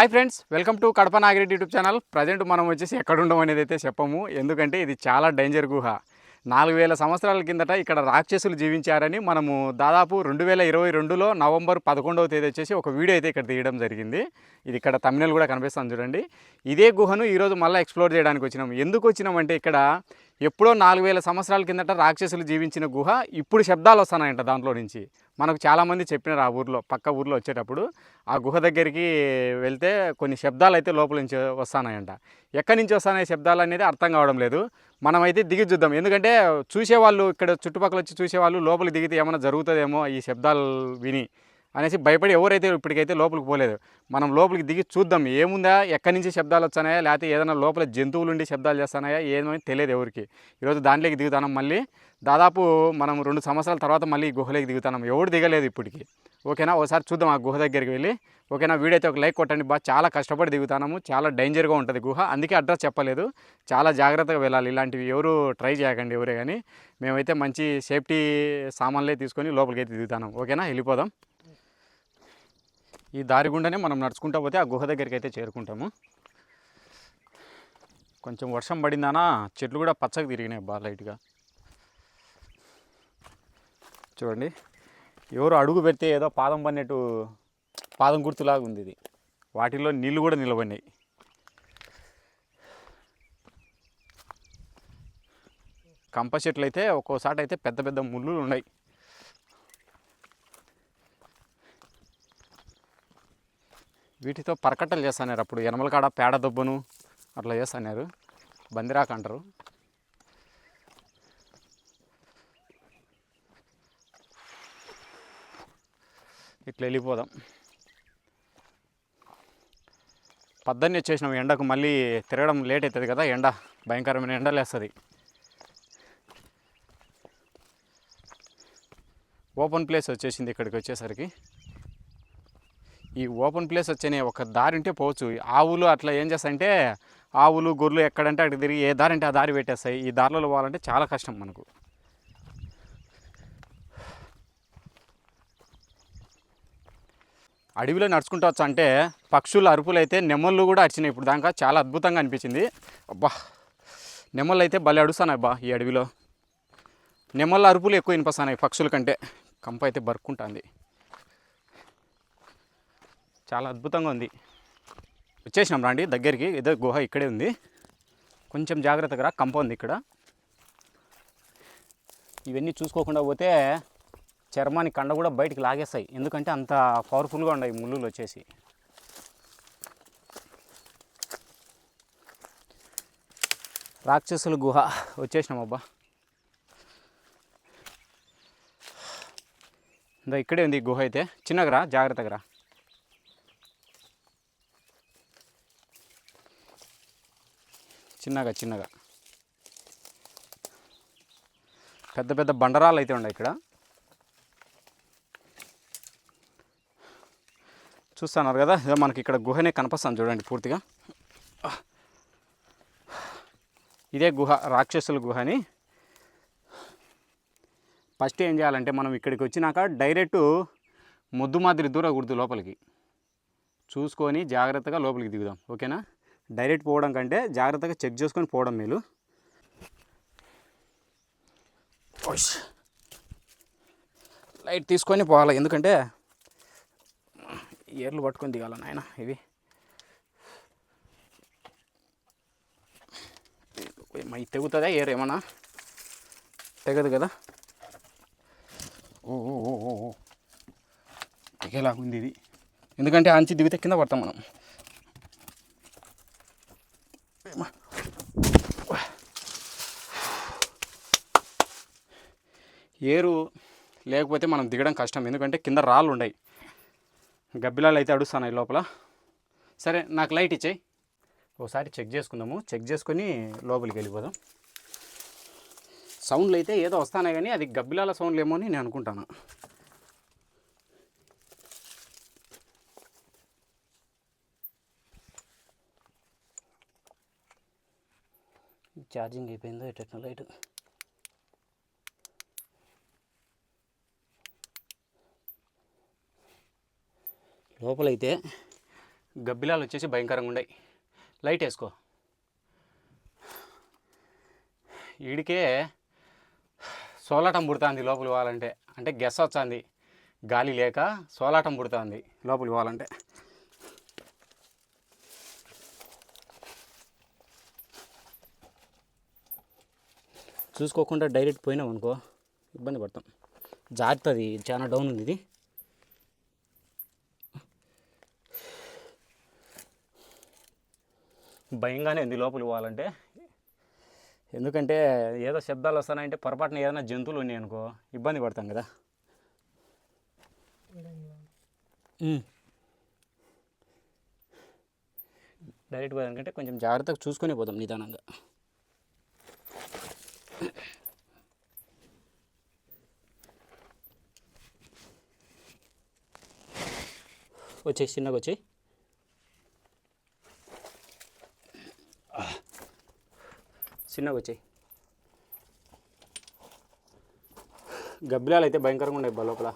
Hi friends welcome to Kadapa Nagireddy YouTube channel present మనం వచ్చేసి ఎక్కడ ఉండడం అనేది అయితే చెప్పము. ఎందుకంటే ఇది చాలా డేంజర్ గుహ. నాలుగు వేల సంవత్సరాల కిందట ఇక్కడ రాక్షసులు జీవించారని మనము దాదాపు రెండు వేల ఇరవై రెండులో నవంబర్ పదకొండవ తేదీ వచ్చేసి ఒక వీడియో అయితే ఇక్కడ తీయడం జరిగింది. ఇది ఇక్కడ తమిళనాడు కూడా కనిపిస్తుంది చూడండి. ఇదే గుహను ఈరోజు మళ్ళీ ఎక్స్ప్లోర్ చేయడానికి వచ్చినాం. ఎందుకు వచ్చినామంటే ఇక్కడ ఎప్పుడో నాలుగు వేల సంవత్సరాల కిందట రాక్షసులు జీవించిన గుహ ఇప్పుడు శబ్దాలు వస్తున్నాయంట దాంట్లో నుంచి. మనకు చాలామంది చెప్పినారు ఆ ఊర్లో పక్క ఊర్లో వచ్చేటప్పుడు. ఆ గుహ దగ్గరికి వెళ్తే కొన్ని శబ్దాలు అయితే లోపల నుంచి వస్తున్నాయంట ఎక్కడి నుంచి వస్తున్నాయి శబ్దాలు అనేది అర్థం కావడం లేదు. మనమైతే దిగి చూద్దాం. ఎందుకంటే చూసేవాళ్ళు ఇక్కడ చుట్టుపక్కల వచ్చి చూసేవాళ్ళు లోపలికి దిగితే ఏమైనా జరుగుతుందేమో ఈ శబ్దాలు విని. అనేసి భయపడి ఎవరైతే ఇప్పటికైతే లోపలికి పోలేదు మనం లోపలికి దిగి చూద్దాం ఏముందా ఎక్కడి నుంచి శబ్దాలు వస్తున్నాయా లేకపోతే ఏదైనా లోపల జంతువులు ఉండి శబ్దాలు చేస్తున్నాయా ఏమని తెలియదు ఎవరికి. ఈరోజు దాంట్లోకి దిగుతాం మళ్ళీ. దాదాపు మనం రెండు సంవత్సరాల తర్వాత మళ్ళీ గుహలోకి దిగుతాం ఎవడు దిగలేదు ఇప్పటికి. ఓకేనా? ఒకసారి చూద్దాం ఆ గుహ దగ్గరికి వెళ్ళి. ఓకేనా? వీడియో అయితే ఒక లైక్ కొట్టండి బా. చాలా కష్టపడి దిగుతాము చాలా డేంజర్గా ఉంటుంది గుహ. అందుకే అడ్రస్ చెప్పలేదు. చాలా జాగ్రత్తగా వెళ్ళాలి. ఇలాంటివి ఎవరు ట్రై చేయకండి ఎవరే కానీ మేమైతే మంచి సేఫ్టీ సామాన్లే తీసుకొని లోపలికి అయితే దిగుతాం ఓకేనా? వెళ్ళిపోదాం. ఈ దారి గుండానే మనం నడుచుకుంటా పోతే ఆ గుహ దగ్గరికి అయితే చేరుకుంటాము. కొంచెం వర్షం పడిందానా చెట్లు కూడా పచ్చగా తిరిగినాయి బాగా లైట్గా. చూడండి ఎవరు అడుగు పెడితే ఏదో పాదం పడినట్టు పాదం గుర్తులాగా ఉంది ఇది. వాటిలో నీళ్ళు కూడా నిలబడినాయి. కంప చెట్లు అయితే ఒక్కోసారి అయితే పెద్ద పెద్ద ముళ్ళు ఉన్నాయి. వీటితో పరకట్టలు చేస్తున్నారు. అప్పుడు ఎనమల కాడ పేడ దుబ్బను అట్లా చేస్తున్నారు. బందిరాక అంటారు. ఇట్లా వెళ్ళిపోదాం. పద్దన్నే వచ్చేసినాం ఎండకు మళ్ళీ తిరగడం లేట్ అవుతుంది కదా ఎండ భయంకరమైన ఎండ లేస్తుంది ఓపెన్ ప్లేస్ వచ్చేసింది ఇక్కడికి వచ్చేసరికి. ఈ ఓపెన్ ప్లేస్ వచ్చేనే ఒక దారి ఉంటే పోవచ్చు. ఆవులు అట్లా ఏం చేస్తాయంటే ఆవులు గొర్రెలు ఎక్కడంటే అక్కడ తిరిగి ఏ దారి అంటే ఆ దారి పెట్టేస్తాయి. ఈ దారిలో పోవాలంటే చాలా కష్టం మనకు. అడవిలో నడుచుకుంటా అంటే పక్షుల అరుపులు అయితే నెమ్మళ్ళు కూడా అరిచినాయి. ఇప్పుడు దాకా చాలా అద్భుతంగా అనిపించింది. అబ్బా నెమ్మళ్ళు అయితే భలే అడుస్తున్నాయి అబ్బా ఈ అడవిలో. నెమ్మళ్ళ అరుపులు ఎక్కువ వినిపిస్తున్నాయి పక్షుల కంటే. కంప అయితే బరుక్కుంటుంది. చాలా అద్భుతంగా ఉంది. వచ్చేసినాం రాండి దగ్గరికి. ఏదో గుహ ఇక్కడే ఉంది. కొంచెం జాగ్రత్తగా రా కంప ఉంది ఇక్కడ. ఇవన్నీ చూసుకోకుండా పోతే చర్మాన్ని కండ కూడా బయటికి లాగేస్తాయి. ఎందుకంటే అంత పవర్ఫుల్గా ఉన్నాయి ముళ్ళులు వచ్చేసి. రాక్షసుల గుహ. వచ్చేసినాం అబ్బా. ఇందా ఇక్కడే ఉంది ఈ గుహ అయితే. చిన్నగా రా జాగ్రత్తగా చిన్నగా చిన్నగా. పెద్ద పెద్ద బండరాలు అయితే ఉన్నాయి ఇక్కడ. చూస్తున్నారు కదా ఇదో మనకి ఇక్కడ గుహనే కనిపిస్తాను చూడండి పూర్తిగా. ఇదే గుహ రాక్షసుల గుహ అని ఫస్ట్ ఏం చేయాలంటే మనం ఇక్కడికి వచ్చినాక డైరెక్ట్ ముద్దు మాదిరి దూరకూడదు లోపలికి. చూసుకొని జాగ్రత్తగా లోపలికి దిగుదాం ఓకేనా? డైరెక్ట్ పోవడం కంటే జాగ్రత్తగా చెక్ చేసుకొని పోవడం మేలు. లైట్ తీసుకొని పోవాలి. ఎందుకంటే ఏర్లు పట్టుకొని దిగాల నాయన ఇవి. మై తెగుతుందా? ఏర్ ఏమన్నా? తెగదు కదా? ఓ ఓ ఓ ఓ, ఓ. తెగేలాగుంది ఇది. ఎందుకంటే అంచి దిగితే కింద పడతాం మనం. ఏరు లేకపోతే మనం దిగడం కష్టం. ఎందుకంటే కింద రాళ్ళు ఉన్నాయి గబ్బిలాలు అయితే అడుస్తున్నాయి లోపల. సరే నాకు లైట్ ఇచ్చేయి. ఒకసారి చెక్ చేసుకుందాము. చెక్ చేసుకొని లోపలికి వెళ్ళిపోదాం. సౌండ్లు అయితే ఏదో వస్తానే కానీ అది గబ్బిలాల సౌండ్లు ఏమో అని నేను అనుకుంటాను. ఛార్జింగ్ అయిపోయిందో టెక్నో లైట్. లోపలైతే గబ్బిలాలు వచ్చేసి భయంకరంగా ఉన్నాయి లైట్ వేసుకో. ఈడికే సోలాటం పుడుతుంది లోపల పోవాలంటే అంటే గెస్ వచ్చింది గాలి లేక సోలాటం పుడుతుంది లోపల పోవాలంటే చూసుకోకుండా డైరెక్ట్ పోయినాం అనుకో ఇబ్బంది పడతాం. జారుతుంది చాలా డౌన్ ఉంది ఇది. భయంగానే ఉంది లోపలికి పోవాలంటే. ఎందుకంటే ఏదో శబ్దాలు వస్తున్నాయంటే పొరపాటున ఏదైనా జంతువులు ఉన్నాయి అనుకో ఇబ్బంది పడతాం కదా. డైరెక్ట్ పోయాలంటే కొంచెం జాగ్రత్తగా చూసుకొని పోతాం నిదానంగా. వచ్చేసి చిన్నగా వచ్చి చిన్నగా వచ్చాయి. గబ్బిలాలు అయితే భయంకరంగా ఉన్నాయి బలోపల లోపల.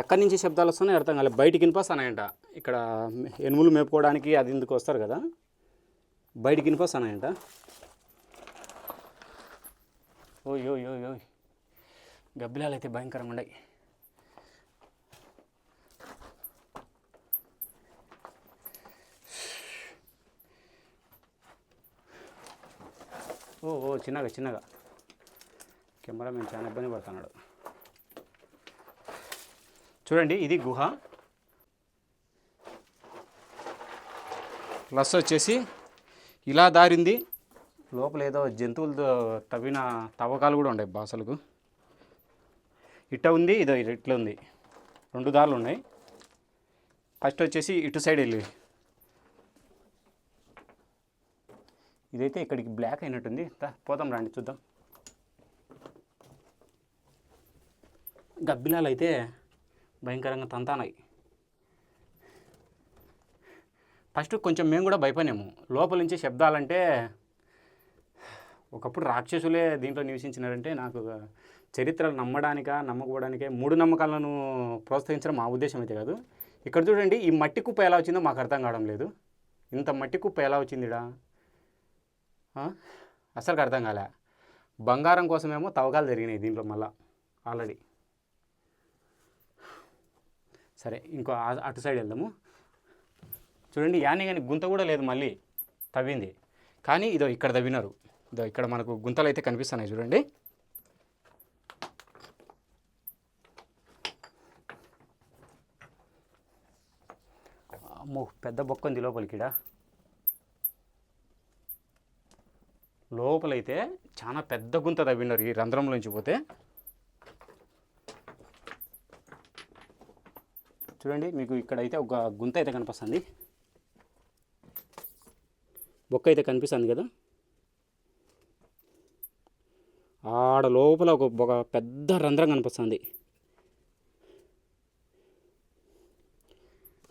ఎక్కడి నుంచి శబ్దాలు వస్తున్నాయి అర్థం కాలేదు. బయటికి వినిపిస్తున్నాయంట. ఇక్కడ ఎనుములు మేపుకోవడానికి అది ఇందుకు వస్తారు కదా. బయటికి వినిపిస్తున్నాయంట. ఓయ్ ఓయ్ ఓయ్ ఓయ్. గబ్బిలాలు అయితే భయంకరంగా ఉన్నాయి. ఓ ఓ చిన్నగా చిన్నగా. కెమెరా మేము చాలా ఇబ్బంది పడుతున్నాడు. చూడండి ఇది గుహ. ప్లస్ వచ్చేసి ఇలా దారింది లోపల ఏదో జంతువులతో తవ్విన తవ్వకాలు కూడా ఉన్నాయి బాసలకు. ఇట్ట ఉంది ఇదో ఇట్లా ఉంది. రెండు దారులు ఉన్నాయి. ఫస్ట్ వచ్చేసి ఇటు సైడ్ వెళ్ళి. ఇదైతే ఇక్కడికి బ్లాక్ అయినట్టుంది. దా, పోదాం రండి చూద్దాం. గబ్బిలాలు అయితే భయంకరంగా తంతానాయి. ఫస్ట్ కొంచెం మేము కూడా భయపడినాము. లోపల నుంచి శబ్దాలంటే ఒకప్పుడు రాక్షసులే దీంట్లో నివసించినారంటే నాకు చరిత్రలు నమ్మడానికా నమ్మకపోవడానికే మూడు నమ్మకాలను ప్రోత్సహించడం మా ఉద్దేశం అయితే కాదు. ఇక్కడ చూడండి ఈ మట్టి కుప్ప ఎలా వచ్చిందో మాకు అర్థం కావడం లేదు. ఇంత మట్టి కుప్ప ఎలా వచ్చిందిడా? అస్సలు అసలుకి అర్థం కాలే. బంగారం కోసమేమో తవ్వకాలు జరిగినాయి దీంట్లో మళ్ళా ఆల్రెడీ సరే ఇంకో అటు సైడ్ వెళ్దాము. చూడండి యాని కానీ గుంత కూడా లేదు మళ్ళీ తవ్వింది. కానీ ఇదో ఇక్కడ తవ్వినారు. ఇదో ఇక్కడ మనకు గుంతలు అయితే కనిపిస్తున్నాయి చూడండి. అమ్మో పెద్ద బొక్క ఉంది లోపలికిడా లోపలైతే చాలా పెద్ద గుంత తవ్వినారు ఈ రంధ్రంలోంచి పోతే. చూడండి మీకు ఇక్కడైతే ఒక గుంత అయితే కనిపిస్తుంది. బొక్క అయితే కనిపిస్తుంది కదా? ఆడ లోపల ఒక ఒక పెద్ద రంధ్రం కనిపిస్తుంది.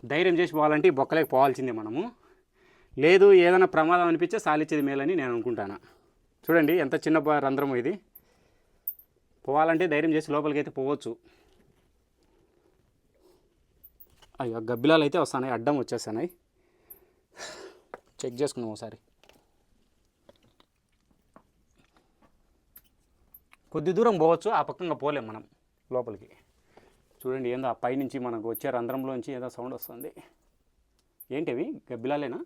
ధైర్యం చేసి పోవాలంటే ఈ బొక్కలేకి పోవాల్సిందే మనము. లేదు ఏదైనా ప్రమాదం అనిపించే సాలిచ్చేది మేలని నేను అనుకుంటాను? చూడండి ఎంత చిన్న రంధ్రం రంధ్రము ఇది. పోవాలంటే ధైర్యం చేసి లోపలికి అయితే పోవచ్చు. అయ్యో గబ్బిలాలు అయితే వస్తున్నాయి అడ్డం వచ్చేస్తున్నాయి. చెక్ చేసుకుందాం ఒకసారి. కొద్ది దూరం పోవచ్చు ఆ పక్కంగా పోలేం మనం లోపలికి. చూడండి ఏందో ఆ పైనుంచి మనకు వచ్చే రంధ్రంలోంచి ఏదో సౌండ్ వస్తుంది. ఏంటివి? గబ్బిలాలేనా?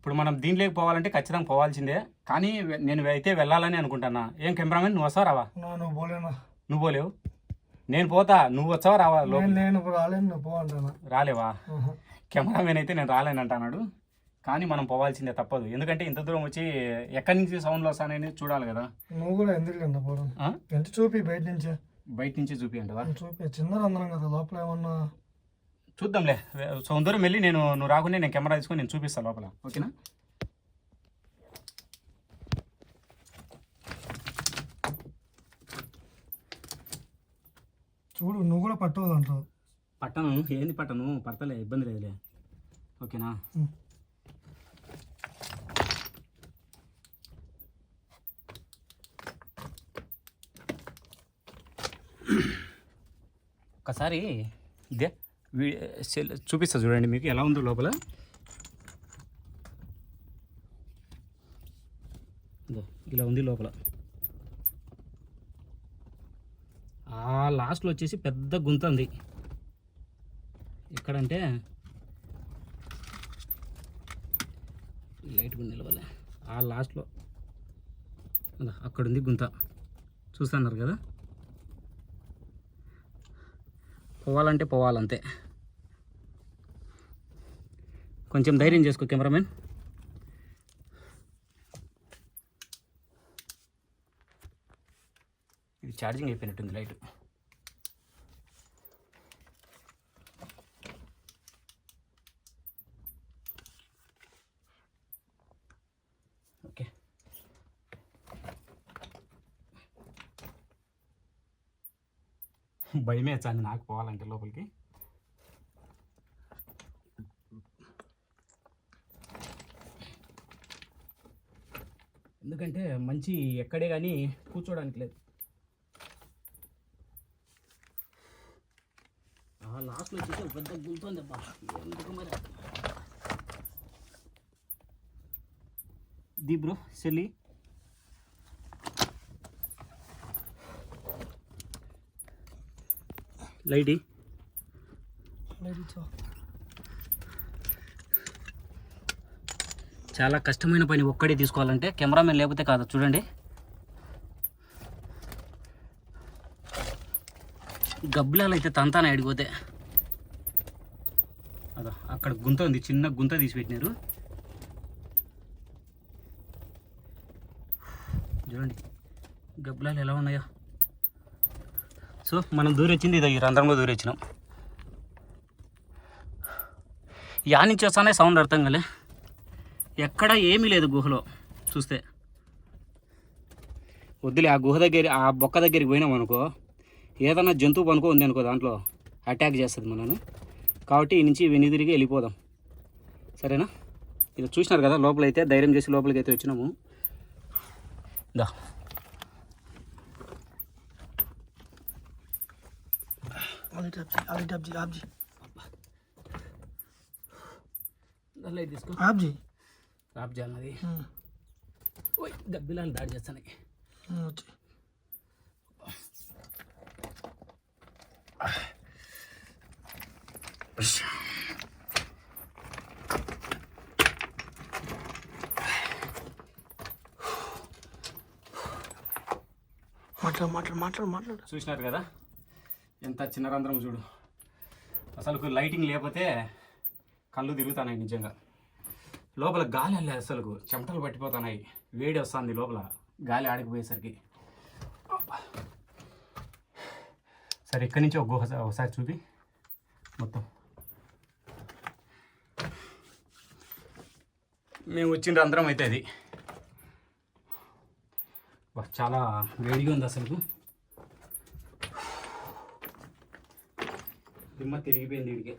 ఇప్పుడు మనం దీంట్లోకి పోవాలంటే ఖచ్చితంగా పోవాల్సిందే. కానీ నేను అయితే వెళ్ళాలని అనుకుంటున్నా ఏం కెమెరామెన్ నువ్వు వస్తావా రావా? నువ్వు పోలేనా? నువ్వు పోలేవు? నేను పోతా నువ్వు వచ్చావా రావా నేను రాలేను నువ్వు రాలేవా. కెమెరామెన్ అయితే నేను రాలేను అంటున్నాడు కానీ మనం పోవాల్సిందే తప్పదు. ఎందుకంటే ఇంత దూరం వచ్చి ఎక్కడి నుంచి సౌండ్లు వస్తానని చూడాలి కదా. నువ్వు కూడా ఎందుకు పోవడం? ఎంత చూపి బయట నుంచే? బయట నుంచి చూపియంటవా చూపి చిన్న రంధ్రం కదా లోపల ఏమన్నా చూద్దాంలే. సో దూరం వెళ్ళి నేను నువ్వు రాకుండా నేను కెమెరా తీసుకొని నేను చూపిస్తాను లోపల. ఓకేనా? చూడు నువ్వు కూడా పట్టుకోదు అంటావు. పట్టను. ఏంది పట్టను? పడతలే ఇబ్బంది లేదులే. ఓకేనా. ఒకసారి ఇదే. చూపిస్తా చూడండి మీకు ఎలా ఉందో లోపల. ఇలా ఉంది లోపల. ఆ లాస్ట్లో వచ్చేసి పెద్ద గుంత ఉంది. ఎక్కడంటే లైట్ కూడా నిలవలే. ఆ లాస్ట్లో అక్కడ ఉంది గుంత. చూస్తున్నారు కదా? పోవాలంటే పోవాలంతే. కొంచెం ధైర్యం చేసుకో కెమెరామెన్. ఇది ఛార్జింగ్ అయిపోయినట్టుంది లైట్. భయమే వచ్చాను నాకు పోవాలంటే లోపలికి. ఎందుకంటే మంచి ఎక్కడే కానీ కూర్చోడానికి లేదు. లాస్ట్లో వచ్చేసి పెద్ద గుంతుంది అబ్బా. ఎందుకు మరి? The bro సెల్లి. లైటి చాలా కష్టమైన పని ఒక్కడే తీసుకోవాలంటే కెమెరామెన్ లేకపోతే కాదు. చూడండి. గబ్బిలాలు అయితే తంతాన అడిగిపోతే అదో అక్కడ గుంత ఉంది చిన్న గుంత తీసి పెట్టినారు. చూడండి. గబ్బిలాలు ఎలా ఉన్నాయో. సో మనం దూరి వచ్చింది ఇదో ఈ రంధ్రంలో దూరి వచ్చినాం యా నుంచి వస్తానే సౌండ్ అర్థం కలే. ఎక్కడ ఏమీ లేదు గుహలో చూస్తే. వద్దులే ఆ గుహ దగ్గర ఆ బొక్క దగ్గరికి పోయినాం అనుకో ఏదన్నా జంతువు పనుకో ఉంది అనుకో దాంట్లో అటాక్ చేస్తుంది మనను కాబట్టి ఈ నుంచి వెనుదిరిగి వెళ్ళిపోదాం. సరేనా? ఇది చూసినారు కదా లోపలైతే ధైర్యం చేసి లోపలికి అయితే వచ్చినాము. దా. లైట్ తీసుకో ఆప్జీ రాప్ జాలది ఓయ్ గబ్బిలాలు దాడి చేస్తాయి మాట్లాడు మాట్లాడు మాట్లాడు మాట్లాడు చూసినారు కదా ఎంత చిన్న రంధ్రం చూడు. అసలు లైటింగ్ లేకపోతే కళ్ళు తిరుగుతున్నాయి నిజంగా. లోపల గాలి వెళ్ళే అసలు చెమటలు పట్టిపోతున్నాయి వేడి వస్తుంది లోపల. గాలి ఆడిపోయేసరికి సరే ఇక్కడి నుంచి ఒక గుహ ఒకసారి చూపి. మొత్తం. మేము వచ్చిన రంధ్రం అయితే అది. చాలా వేడిగా ఉంది అసలు దిమ్మ తిరిగిపోయింది వీడికి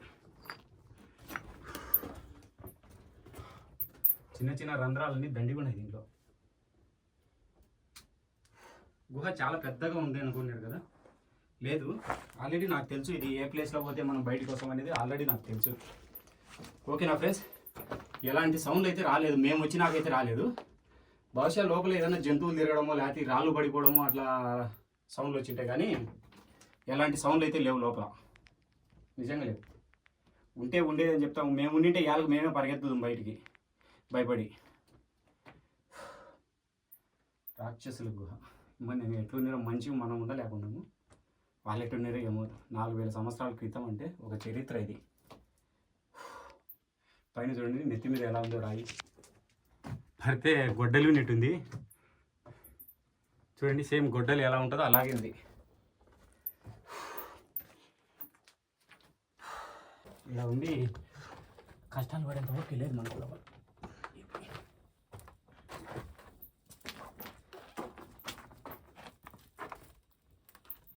చిన్న చిన్న రంధ్రాలన్నీ దండిగా ఉన్నాయి దీంట్లో. గుహ చాలా పెద్దగా ఉంది అనుకున్నారు కదా? లేదు ఆల్రెడీ నాకు తెలుసు ఇది ఏ ప్లేస్లో పోతే మనం బయటకు వస్తాం అనేది ఆల్రెడీ నాకు తెలుసు. ఓకేనా ఫ్రెండ్స్ ఎలాంటి సౌండ్ అయితే రాలేదు మేము వచ్చినాకైతే రాలేదు. బహుశా లోపల ఏదైనా జంతువులు తిరగడమో లేకపోతే రాళ్ళు పడిపోవడమో అట్లా సౌండ్లు వచ్చింటాయి కానీ ఎలాంటి సౌండ్లు అయితే లేవు లోపల. నిజంగా లేదు ఉంటే ఉండేది అని చెప్తాము. మేము ఉండింటే ఇవాళకు మేమే పరిగెత్తుదాం బయటికి. భయపడి. రాక్షసుల గుహ. మరి నేను ఎట్లున్నారో మంచిగా మనం ఉండలేకున్నాము వాళ్ళు ఎట్లున్నారో ఏమో నాలుగు వేల సంవత్సరాల క్రితం అంటే ఒక చరిత్ర ఇది. పైన చూడండి నెత్తి మీద ఎలా ఉందో రాయి. పడితే గొడ్డలు నెట్టుంది చూడండి సేమ్ గొడ్డలు ఎలా ఉంటుందో అలాగే ఉంది. ఇలా ఉండి కష్టాలు పడేంత వరకు లేదు మనకు లోపల.